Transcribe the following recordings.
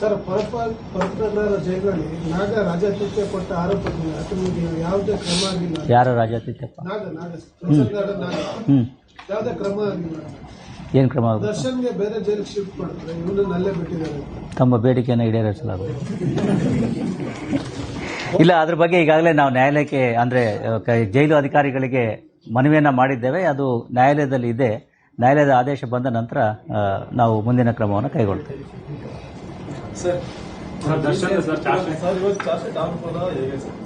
Sir ಪರಪ ಪರಪ್ರಕಾರ ಜೈಲಲ್ಲಿ ನಾಗ ರಾಜಾತಿಥ್ಯ ಕೊಟ್ಟ ಆರೋಪದಿಂದ ಆತನಿಗೆ ಯಾವುದೇ ಕ್ರಮ ಆಗಿಲ್ಲ. ಯಾರು ರಾಜಾತಿಥ್ಯಪ್ಪ? ನಾಗ ನಾಗ ಪ್ರಸನ್ನನಾದ ನಾಗ. ಹ್ಞೂ ಯಾವುದೇ ಕ್ರಮ ಆಗಿಲ್ಲ. ಏನು ಕ್ರಮ ಆಗುತ್ತೆ ದರ್ಶನ್ಗೆ ಬೇರೆ ಜೈಲಿಗೆ ಶಿಫ್ಟ್ ಮಾಡ್ತಾರೆ ಇವನನ್ನ ಅಲ್ಲೇ ಬಿಟ್ಟಿದ್ದಾರೆ ತಮ್ಮ ಬೇಡಿಕೆಯನ್ನು ಈಡೇರಿಸಲಾಗುತ್ತೆ ಇಲ್ಲ ಅದ್ರ ಬಗ್ಗೆ ಈಗಾಗಲೇ ನಾವು ನ್ಯಾಯಾಲಯಕ್ಕೆ ಅಂದರೆ ಜೈಲು ಅಧಿಕಾರಿಗಳಿಗೆ ಮನವಿಯನ್ನು ಮಾಡಿದ್ದೇವೆ. ಅದು ನ್ಯಾಯಾಲಯದಲ್ಲಿ ಇದೆ. ನ್ಯಾಯಾಲಯದ ಆದೇಶ ಬಂದ ನಂತರ ನಾವು ಮುಂದಿನ ಕ್ರಮವನ್ನು ಕೈಗೊಳ್ತೇವೆ. सर थोड़ा दर्शन सर चार से down sir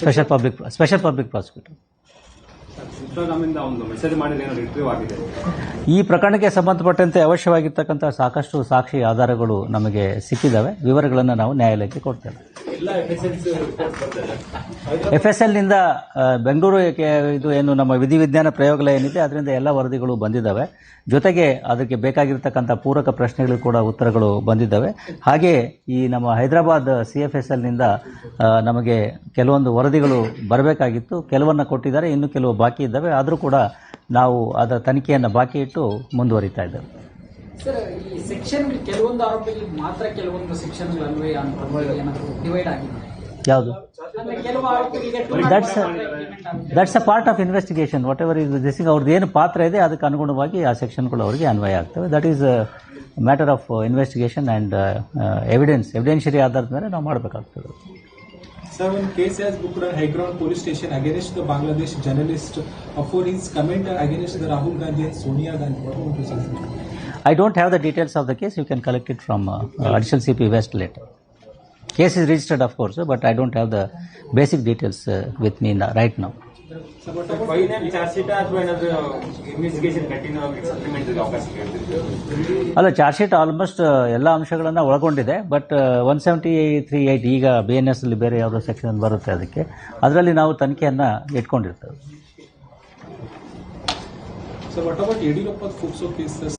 Special public special public prosecutor ಈ ಪ್ರಕರಣಕ್ಕೆ ಸಂಬಂಧಪಟ್ಟಂತೆ ಅವಶ್ಯವಾಗಿರ್ತಕ್ಕಂಥ ಸಾಕಷ್ಟು ಸಾಕ್ಷಿ ಆಧಾರಗಳು ನಮಗೆ ಸಿಕ್ಕಿದ್ದಾವೆ ವಿವರಗಳನ್ನು ನಾವು ನ್ಯಾಯಾಲಯಕ್ಕೆ ಕೊಡ್ತೇವೆ. ಎಫ್ ಎಸ್ ಎಲ್ನಿಂದ ಬೆಂಗಳೂರು ಇದು ಏನು ನಮ್ಮ ವಿಧಿವಿಜ್ಞಾನ ಪ್ರಯೋಗಾಲಯ ಏನಿದೆ, ಅದರಿಂದ ಎಲ್ಲ ವರದಿಗಳು ಬಂದಿದ್ದಾವೆ. ಜೊತೆಗೆ ಅದಕ್ಕೆ ಬೇಕಾಗಿರ್ತಕ್ಕಂಥ ಪೂರಕ ಪ್ರಶ್ನೆಗಳು ಕೂಡ ಉತ್ತರಗಳು ಬಂದಿದ್ದಾವೆ. ಹಾಗೆ ಈ ನಮ್ಮ ಹೈದರಾಬಾದ್ ಸಿ ಎಫ್ ಎಸ್ ಎಲ್ನಿಂದ ನಮಗೆ ಕೆಲವೊಂದು ವರದಿಗಳು ಬರಬೇಕಾಗಿತ್ತು. ಕೆಲವನ್ನ ಕೊಟ್ಟಿದ್ದಾರೆ, ಇನ್ನು ಕೆಲವು ಬಾಕಿ ಇದ್ದಾವೆ. ಆದರೂ ಕೂಡ ನಾವು ಅದರ ತನಿಖೆಯನ್ನು ಬಾಕಿ ಇಟ್ಟು ಮುಂದುವರಿತಾ ಇದ್ದೇವೆ. ಸರ್ ಈ ಸೆಕ್ಷನ್ ಕೆಲವೊಂದು ಆರೋಪಿಗಳಿಗೆ ಮಾತ್ರ ಕೆಲವೊಂದು ಸೆಕ್ಷನ್ಗಳು ಅನ್ವಯ ಅಂತ ಏನಾದ್ರು ಡಿವೈಡ್ ಆಗಿದೆ? ಯಾವುದು? ಅಂದ್ರೆ ಕೆಲವು ಆರೋಪಿಗಳಿಗೆ that's that's a part of investigation whatever is this ಅವ್ರದ್ದು ಏನು ಪಾತ್ರ ಇದೆ ಅದಕ್ಕೆ ಅನುಗುಣವಾಗಿ ಆ ಸೆಕ್ಷನ್ಗಳು ಅವರಿಗೆ ಅನ್ವಯ ಆಗ್ತವೆ. That is matter of investigation and evidence evidentiary ಆಧಾರದ ಮೇಲೆ ನಾವು ಮಾಡಬೇಕಾಗ್ತದೆ. Sir one case has booked on High Ground Police Station against the Bangladesh journalist uh, for his comment Gandhi the Rahul Gandhi and Sonia Gandhi. What want to say? I don't have the details of the case. You can collect it from uh, uh, additional CP West later. Case is registered, of course, but I don't have the basic details uh, with me now, right now. ಅಲ್ಲ charge sheet almost ಎಲ್ಲ ಅಂಶಗಳನ್ನು ಒಳಗೊಂಡಿದೆ but one seventy three eight ಈಗ B N S ಅಲ್ಲಿ ಬೇರೆ ಯಾವುದೋ section ಬರುತ್ತೆ ಅದಕ್ಕೆ ಅದರಲ್ಲಿ ನಾವು ತನಿಖೆಯನ್ನು ಇಟ್ಕೊಂಡಿರ್ತೇವೆ